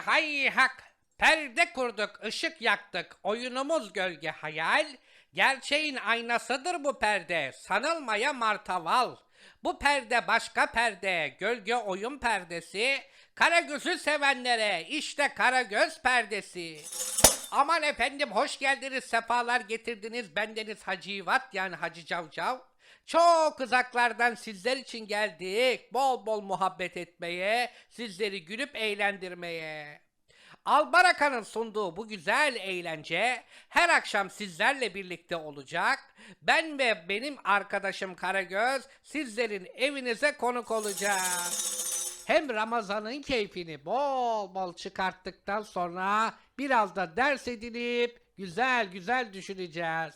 hay hak. Perde kurduk, ışık yaktık. Oyunumuz gölge hayal. Gerçeğin aynasıdır bu perde. Sanılmaya martaval. Bu perde başka perde. Gölge oyun perdesi. Karagöz'ü sevenlere işte Karagöz perdesi. Aman efendim hoş geldiniz, sefalar getirdiniz. Bendeniz Hacı İvat yani Hacı Cavcav. Çok uzaklardan sizler için geldik. Bol bol muhabbet etmeye, sizleri gülüp eğlendirmeye. Albaraka'nın sunduğu bu güzel eğlence her akşam sizlerle birlikte olacak. Ben ve benim arkadaşım Karagöz sizlerin evinize konuk olacak. Hem Ramazan'ın keyfini bol bol çıkarttıktan sonra biraz da ders edinip güzel güzel düşüneceğiz.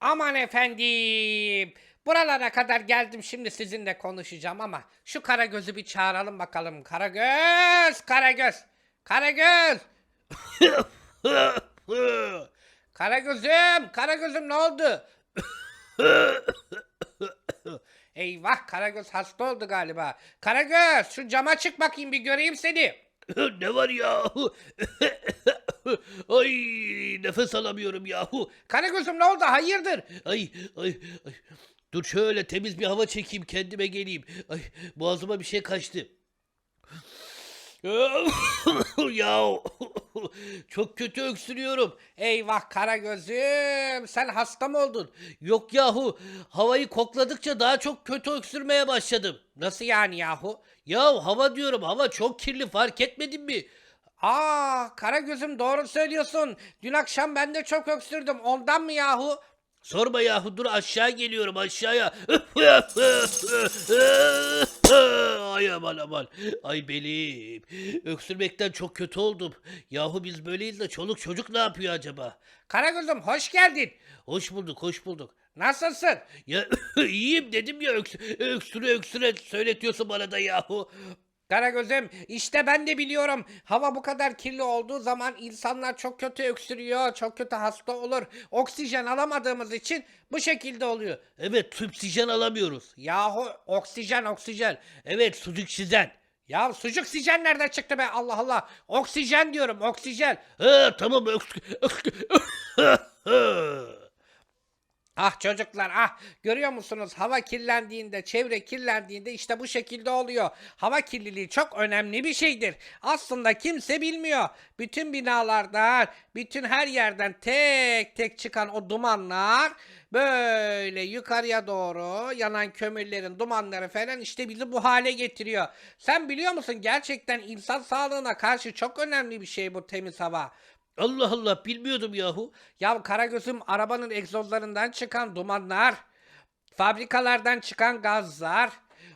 Aman efendim. Buralara kadar geldim şimdi sizinle konuşacağım ama şu Karagöz'ü bir çağıralım bakalım. Karagöz, Karagöz, Karagöz. Karagöz'üm, Karagöz'üm ne oldu? Eyvah Karagöz hasta oldu galiba. Karagöz şu cama çık bakayım bir göreyim seni. ne var ya? Ay nefes alamıyorum yahu. Karagöz'üm ne oldu hayırdır? Ay ay ay. Dur şöyle temiz bir hava çekeyim kendime geleyim. Ay boğazıma bir şey kaçtı. ya çok kötü öksürüyorum. Eyvah Karagöz'üm sen hasta mı oldun? Yok yahu havayı kokladıkça daha çok kötü öksürmeye başladım. Nasıl yani yahu? Ya hava diyorum hava çok kirli fark etmedin mi? Aa Karagöz'üm doğru söylüyorsun. Dün akşam ben de çok öksürdüm. Ondan mı yahu? Sorma yahu dur aşağı geliyorum aşağıya. Ay aman aman. Ay belim. Öksürmekten çok kötü oldum. Yahu biz böyleyiz de çoluk çocuk ne yapıyor acaba? Karagöz'üm hoş geldin. Hoş bulduk hoş bulduk. Nasılsın? Ya iyiyim dedim ya öks öksüre öksüre söyletiyorsun bana da yahu. Karagöz'üm işte ben de biliyorum. Hava bu kadar kirli olduğu zaman insanlar çok kötü öksürüyor. Çok kötü hasta olur. Oksijen alamadığımız için bu şekilde oluyor. Evet tüpsijen alamıyoruz. Yahu oksijen oksijen. Evet sucuk sizden. Ya sucuk sijen nereden çıktı be Allah Allah. Oksijen diyorum oksijen. Ha tamam öks Ah çocuklar ah görüyor musunuz hava kirlendiğinde çevre kirlendiğinde işte bu şekilde oluyor. Hava kirliliği çok önemli bir şeydir. Aslında kimse bilmiyor. Bütün binalardan bütün her yerden tek tek çıkan o dumanlar böyle yukarıya doğru yanan kömürlerin dumanları falan işte bizi bu hale getiriyor. Sen biliyor musun gerçekten insan sağlığına karşı çok önemli bir şey bu temiz hava. Allah Allah bilmiyordum yahu. Ya Karagöz'üm arabanın egzozlarından çıkan dumanlar, fabrikalardan çıkan gazlar,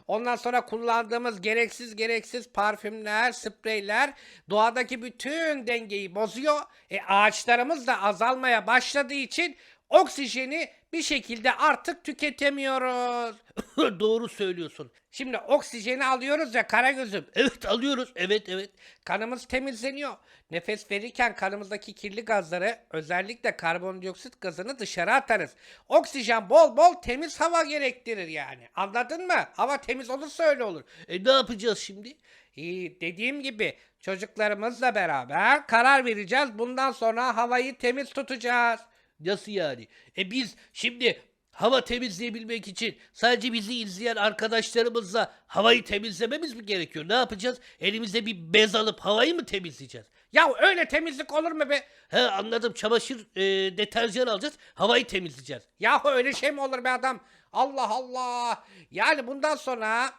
ondan sonra kullandığımız gereksiz gereksiz parfümler, spreyler doğadaki bütün dengeyi bozuyor. E ağaçlarımız da azalmaya başladığı için oksijeni bir şekilde artık tüketemiyoruz. Doğru söylüyorsun. Şimdi oksijeni alıyoruz ya Karagöz'üm. Evet alıyoruz. Evet evet. Kanımız temizleniyor. Nefes verirken kanımızdaki kirli gazları özellikle karbondioksit gazını dışarı atarız. Oksijen bol bol temiz hava gerektirir yani. Anladın mı? Hava temiz olursa öyle olur. E ne yapacağız şimdi? İyi dediğim gibi çocuklarımızla beraber karar vereceğiz. Bundan sonra havayı temiz tutacağız. Nasıl yani? E biz şimdi hava temizleyebilmek için sadece bizi izleyen arkadaşlarımızla havayı temizlememiz mi gerekiyor? Ne yapacağız? Elimize bir bez alıp havayı mı temizleyeceğiz? Ya öyle temizlik olur mu be? He anladım. Çamaşır e, deterjan alacağız. Havayı temizleyeceğiz. Yahu öyle şey mi olur be adam? Allah Allah. Yani bundan sonra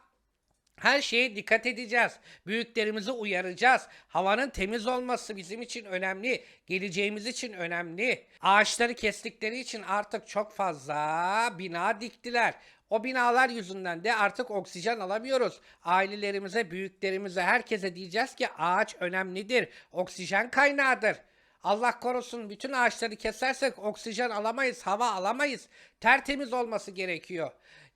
her şeye dikkat edeceğiz. Büyüklerimizi uyaracağız. Havanın temiz olması bizim için önemli. Geleceğimiz için önemli. Ağaçları kestikleri için artık çok fazla bina diktiler. O binalar yüzünden de artık oksijen alamıyoruz. Ailelerimize, büyüklerimize, herkese diyeceğiz ki ağaç önemlidir. Oksijen kaynağıdır. Allah korusun bütün ağaçları kesersek oksijen alamayız, hava alamayız. Tertemiz olması gerekiyor.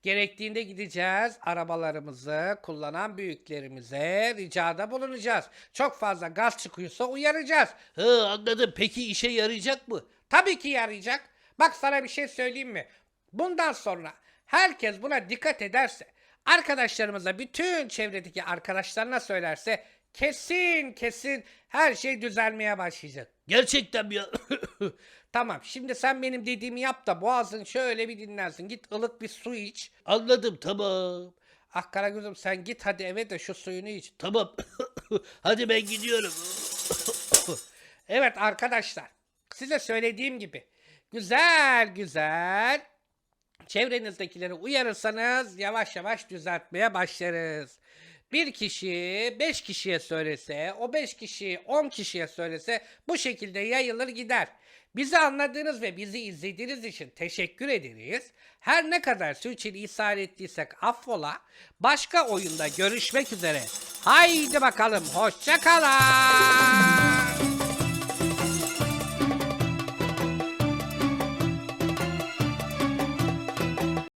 Gerektiğinde gideceğiz arabalarımızı kullanan büyüklerimize ricada bulunacağız. Çok fazla gaz çıkıyorsa uyaracağız. He anladım. Peki işe yarayacak mı? Tabii ki yarayacak. Bak sana bir şey söyleyeyim mi? Bundan sonra herkes buna dikkat ederse, arkadaşlarımıza, bütün çevredeki arkadaşlarına söylerse kesin kesin her şey düzelmeye başlayacak. Gerçekten mi ya? Tamam şimdi sen benim dediğimi yap da boğazın şöyle bir dinlensin. Git ılık bir su iç. Anladım tamam. Ah Karagöz'üm sen git hadi eve de şu suyunu iç. Tamam. Hadi ben gidiyorum. Evet arkadaşlar size söylediğim gibi güzel güzel çevrenizdekileri uyarırsanız yavaş yavaş düzeltmeye başlarız. Bir kişi beş kişiye söylese, o beş kişi on kişiye söylese bu şekilde yayılır gider. Bizi anladığınız ve bizi izlediğiniz için teşekkür ederiz. Her ne kadar sürçülisan ettiysek affola. Başka oyunda görüşmek üzere. Haydi bakalım hoşça kalın.